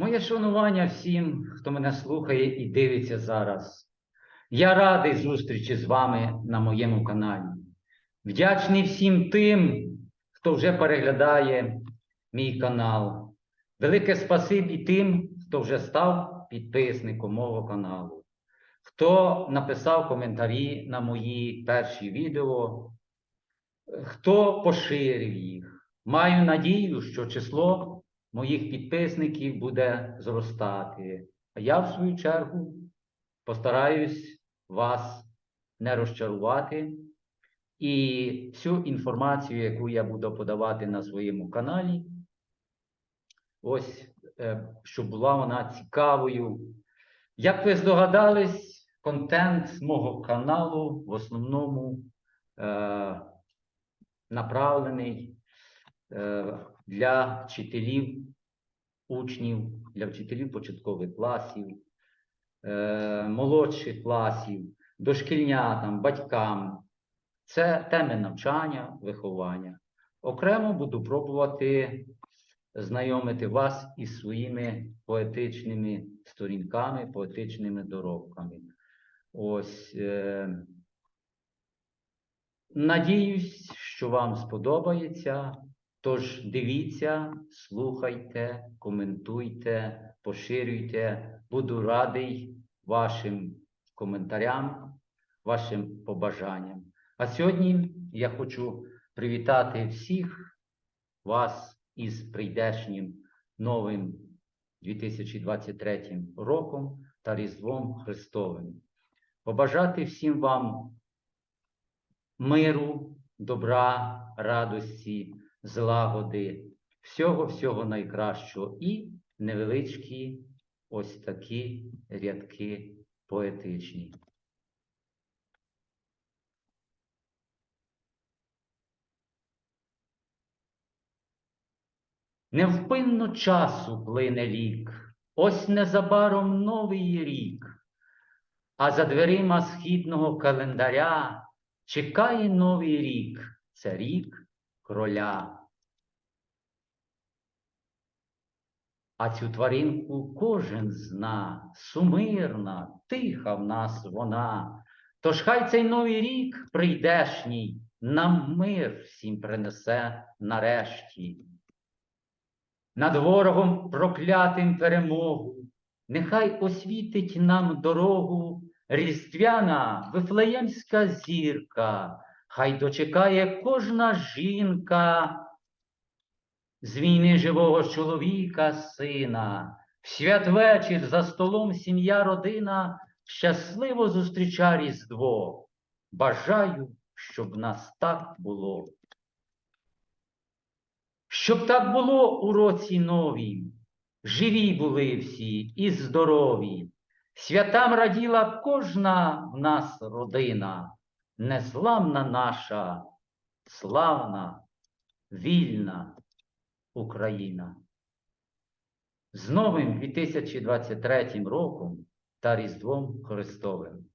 Моє шанування всім, хто мене слухає і дивиться зараз. Я радий зустрічі з вами на моєму каналі. Вдячний всім тим, хто вже переглядає мій канал. Велике спасибі тим, хто вже став підписником мого каналу, хто написав коментарі на мої перші відео, хто поширив їх. Маю надію, що число моїх підписників буде зростати. А я, в свою чергу, постараюсь вас не розчарувати. І всю інформацію, яку я буду подавати на своєму каналі, ось, е, щоб була вона цікавою. Як ви здогадались, контент мого каналу в основному е, направлений для вчителів, учнів, для вчителів початкових класів, е, молодших класів, дошкільнятам, батькам. Це теми навчання, виховання. Окремо буду пробувати знайомити вас із своїми поетичними сторінками, поетичними доробками. Ось. Е... Надіюсь, що вам сподобається. Тож дивіться, слухайте, коментуйте, поширюйте. Буду радий вашим коментарям, вашим побажанням. А сьогодні я хочу привітати всіх вас із прийдешнім новим 2023 роком та Різдвом Христовим. Побажати всім вам миру, добра, радості, злагоди, всього-всього найкращого. І невеличкі ось такі рядки поетичні. Невпинно часу плине лік, ось незабаром новий рік, а за дверима східного календаря чекає новий рік, це рік кроля. А цю тваринку кожен зна, сумирна, тиха в нас вона. Тож хай цей новий рік прийдешній нам мир всім принесе нарешті. Над ворогом проклятим перемогу, нехай освітить нам дорогу різдвяна вифлеємська зірка, хай дочекає кожна жінка з війни живого чоловіка, сина, в святвечір за столом сім'я, родина щасливо зустріча Різдво. Бажаю, щоб нас так було. Щоб так було у році новім, живі були всі і здорові, святам раділа кожна в нас родина, незламна наша, славна, вільна Україна. З новим 2023 роком та Різдвом Христовим.